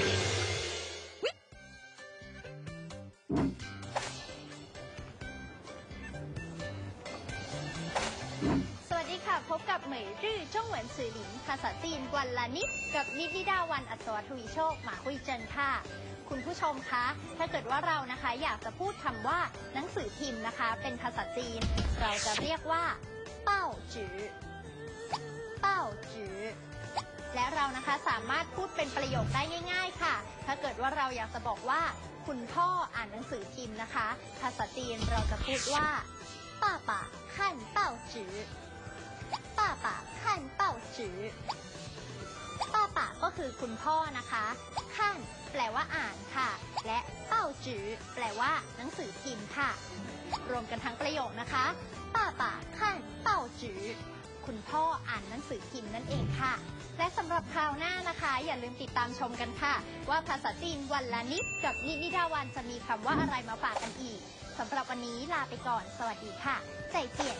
สวัสดีค่ะ พบกับเหมยรื่อจ้องเหวินสื่อหลินภาษาจีนวันละนิด กับนิดนิดาวันอัศวทวีโชคหมาคุยเจินค่ะ คุณผู้ชมคะ ถ้าเกิดว่าเรานะคะอยากจะพูดคำว่าหนังสือพิมพ์นะคะ เป็นภาษาจีน เราจะเรียกว่า เป้าจือ นะคะ สามารถพูดเป็นประโยคได้ง่าย ๆ ค่ะ ถ้าเกิดว่าเราอยากจะบอกว่า คุณพ่ออ่านหนังสือพิมพ์นะคะ ภาษาจีนเราจะพูดว่าป้าป่าขั้นเป้าจือป้าป่าขั้นเป้าจือป้าป่าก็คือคุณพ่อนะคะขั้นแปลว่าอ่านค่ะ และเป้าจือแปลว่าหนังสือพิมพ์ค่ะ รวมกันทั้งประโยคนะคะป้าป่าขั้น พ่ออ่านหนังสือพิมพ์นั่นเองค่ะ และสำหรับคราวหน้านะคะ อย่าลืมติดตามชมกันค่ะ ว่าภาษาจีนวันละนิดกับนินิดาวันจะมีคำว่าอะไรมาฝากกันอีกสำหรับวันนี้ลาไปก่อน สวัสดีค่ะใจเจียน